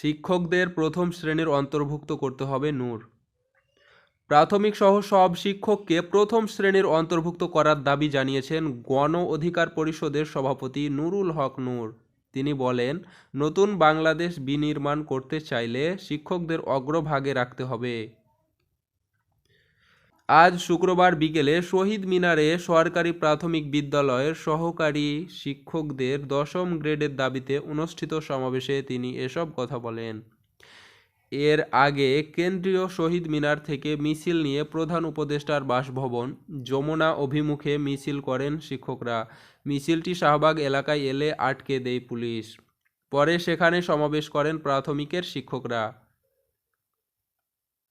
শিক্ষকদের প্রথম শ্রেণির অন্তর্ভুক্ত করতে হবে নূর। প্রাথমিক সহ সব শিক্ষককে প্রথম শ্রেণির অন্তর্ভুক্ত করার দাবি জানিয়েছেন গণ অধিকার পরিষদের সভাপতি নুরুল হক নূর। তিনি বলেন, নতুন বাংলাদেশ বিনির্মাণ করতে চাইলে শিক্ষকদের অগ্রভাগে রাখতে হবে। আজ শুক্রবার বিকেলে শহীদ মিনারে সরকারি প্রাথমিক বিদ্যালয়ের সহকারী শিক্ষকদের দশম গ্রেডের দাবিতে অনুষ্ঠিত সমাবেশে তিনি এসব কথা বলেন। এর আগে কেন্দ্রীয় শহীদ মিনার থেকে মিছিল নিয়ে প্রধান উপদেষ্টার বাসভবন যমুনা অভিমুখে মিছিল করেন শিক্ষকরা। মিছিলটি শাহবাগ এলাকায় এলে আটকে দেয় পুলিশ। পরে সেখানে সমাবেশ করেন প্রাথমিকের শিক্ষকরা।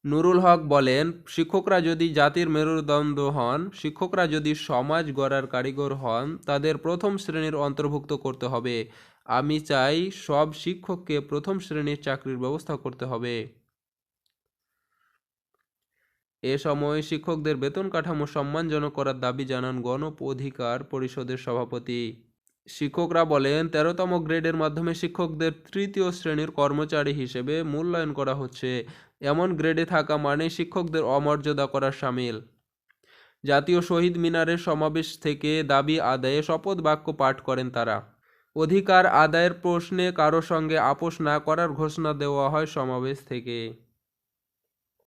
নুরুল হক বলেন, শিক্ষকরা যদি জাতির মেরুদণ্ড হন, শিক্ষকরা যদি সমাজ গড়ার কারিগর হন, তাদের প্রথম শ্রেণির অন্তর্ভুক্ত করতে হবে। আমি চাই সব শিক্ষককে প্রথম শ্রেণির চাকরির ব্যবস্থা করতে হবে। এ সময় শিক্ষকদের বেতন কাঠামো সম্মানজনক করার দাবি জানান গণ অধিকার পরিষদের সভাপতি। শিক্ষকরা বলেন, তেরোতম গ্রেডের মাধ্যমে শিক্ষকদের তৃতীয় শ্রেণির কর্মচারী হিসেবে মূল্যায়ন করা হচ্ছে। এমন গ্রেডে থাকা মানে শিক্ষকদের অমর্যাদা করা সামিল। জাতীয় শহীদ মিনারের সমাবেশ থেকে দাবি আদায়ে শপথ বাক্য পাঠ করেন তারা। অধিকার আদায়ের প্রশ্নে কারও সঙ্গে আপোষ না করার ঘোষণা দেওয়া হয় সমাবেশ থেকে।